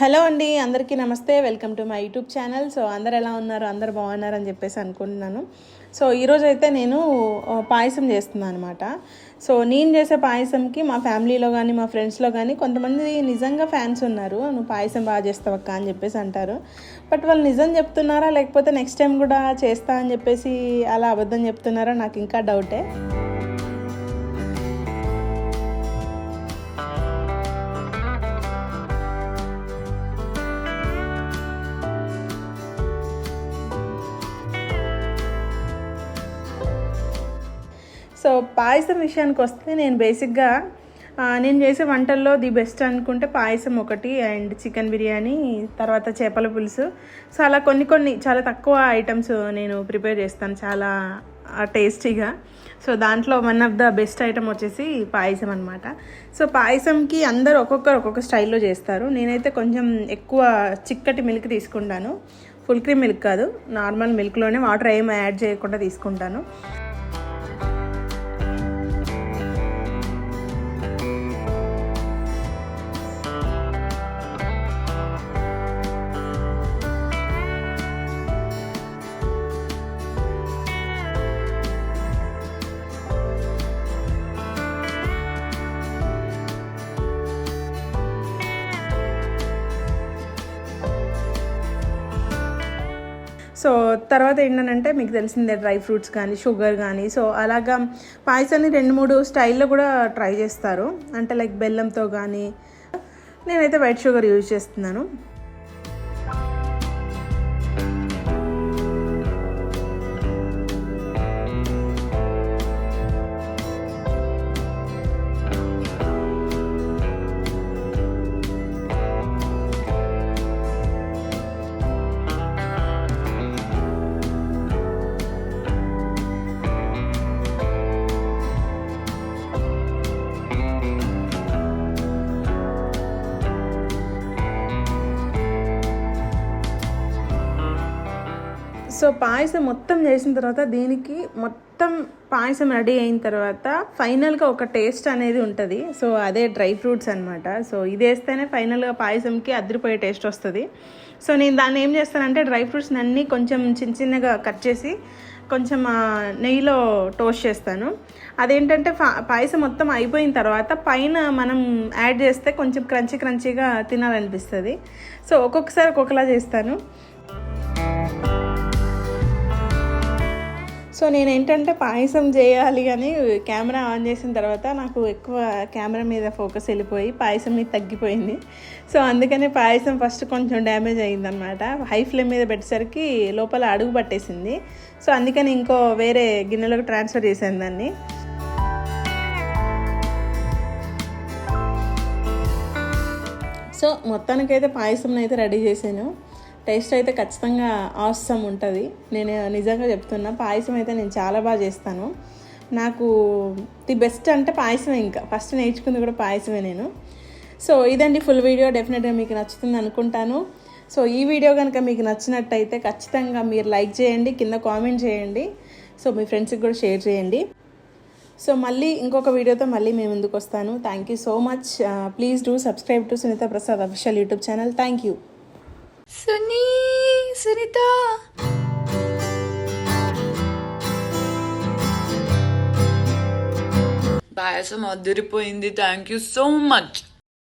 Hello అండి అందరికీ నమస్తే. Welcome to my YouTube channel. So అందరు ఎలా ఉన్నారు? అందరు బాగున్నారు అని చెప్పేసి అనుకుంటున్నాను. సో ఈరోజు అయితే నేను పాయసం చేస్తున్నాను అనమాట సో నేను చేసే పాయసంకి మా ఫ్యామిలీలో కానీ మా ఫ్రెండ్స్లో కానీ కొంతమంది నిజంగా ఫ్యాన్స్ ఉన్నారు. నువ్వు పాయసం బాగా చేస్తావు అక్క అని చెప్పేసి అంటారు. బట్ వాళ్ళు నిజం చెప్తున్నారా? లేకపోతే నెక్స్ట్ టైం కూడా చేస్తా అని చెప్పేసి అలా అబద్ధం చెప్తున్నారా? నాకు ఇంకా డౌటే. సో పాయసం విషయానికి వస్తే నేను బేసిక్గా నేను చేసే వంటల్లో ది బెస్ట్ అనుకుంటే పాయసం ఒకటి అండ్ చికెన్ బిర్యానీ తర్వాత చేపల పులుసు. సో అలా కొన్ని కొన్ని చాలా తక్కువ ఐటమ్స్ నేను ప్రిపేర్ చేస్తాను చాలా టేస్టీగా. సో దాంట్లో one of the best item వచ్చేసి పాయసం అనమాట సో పాయసంకి అందరు ఒక్కొక్కరు ఒక్కొక్క స్టైల్లో చేస్తారు. నేనైతే కొంచెం ఎక్కువ చిక్కటి మిల్క్ తీసుకుంటాను. ఫుల్ క్రీమ్ మిల్క్ కాదు నార్మల్ మిల్క్లోనే వాటర్ ఏం యాడ్ చేయకుండా తీసుకుంటాను. సో తర్వాత ఏంటంటే మీకు తెలిసిందే డ్రై ఫ్రూట్స్ కానీ షుగర్ కానీ సో అలాగా పాయసాన్ని రెండు మూడు స్టైల్లో కూడా ట్రై చేస్తారు. అంటే లైక్ బెల్లంతో కానీ నేనైతే వైట్ షుగర్ యూజ్ చేస్తున్నాను. సో పాయసం మొత్తం చేసిన తర్వాత దీనికి మొత్తం పాయసం రెడీ అయిన తర్వాత ఫైనల్గా ఒక టేస్ట్ అనేది ఉంటుంది. సో అదే డ్రై ఫ్రూట్స్ అనమాట సో ఇది వేస్తేనే ఫైనల్గా పాయసంకి అదిరిపోయే టేస్ట్ వస్తుంది. సో నేను దాన్ని ఏం చేస్తానంటే డ్రై ఫ్రూట్స్ని అన్నీ కొంచెం చిన్న చిన్నగా కట్ చేసి కొంచెం నెయ్యిలో టోస్ట్ చేస్తాను. అదేంటంటే పాయసం మొత్తం అయిపోయిన తర్వాత పైన మనం యాడ్ చేస్తే కొంచెం క్రంచీ క్రంచీగా తినాలనిపిస్తుంది. సో ఒక్కొక్కసారి ఒక్కొక్కలా చేస్తాను. సో నేను ఏంటంటే పాయసం చేయాలి అని కెమెరా ఆన్ చేసిన తర్వాత నాకు ఎక్కువ కెమెరా మీద ఫోకస్ వెళ్ళిపోయి పాయసం మీద తగ్గిపోయింది. సో అందుకని పాయసం ఫస్ట్ కొంచెం డ్యామేజ్ అయిందనమాట హై ఫ్లేమ్ మీద పెట్టేసరికి లోపల అడుగు పట్టేసింది. సో అందుకని ఇంకో వేరే గిన్నెలోకి ట్రాన్స్ఫర్ చేశాను దాన్ని. సో మొత్తానికైతే పాయసం అయితే రెడీ చేశాను. టేస్ట్ అయితే ఖచ్చితంగా ఆసం ఉంటుంది. నేను నిజంగా చెప్తున్నా పాయసం అయితే నేను చాలా బాగా చేస్తాను. నాకు ది బెస్ట్ అంటే పాయసమే ఇంకా. ఫస్ట్ నేర్చుకుంది కూడా పాయసమే నేను. సో ఇదండి ఫుల్ వీడియో. డెఫినెట్గా మీకు నచ్చుతుంది అనుకుంటాను. సో ఈ వీడియో కనుక మీకు నచ్చినట్టయితే ఖచ్చితంగా మీరు లైక్ చేయండి కింద కామెంట్ చేయండి. సో మీ ఫ్రెండ్స్కి కూడా షేర్ చేయండి. సో మళ్ళీ ఇంకొక వీడియోతో మళ్ళీ మేము ముందుకు వస్తాను. Thank you so much please do subscribe to Sunitha Prasad official YouTube channel thank you Suni Sunitha. Payasam అదిరిపోయింది థ్యాంక్ యూ సో మచ్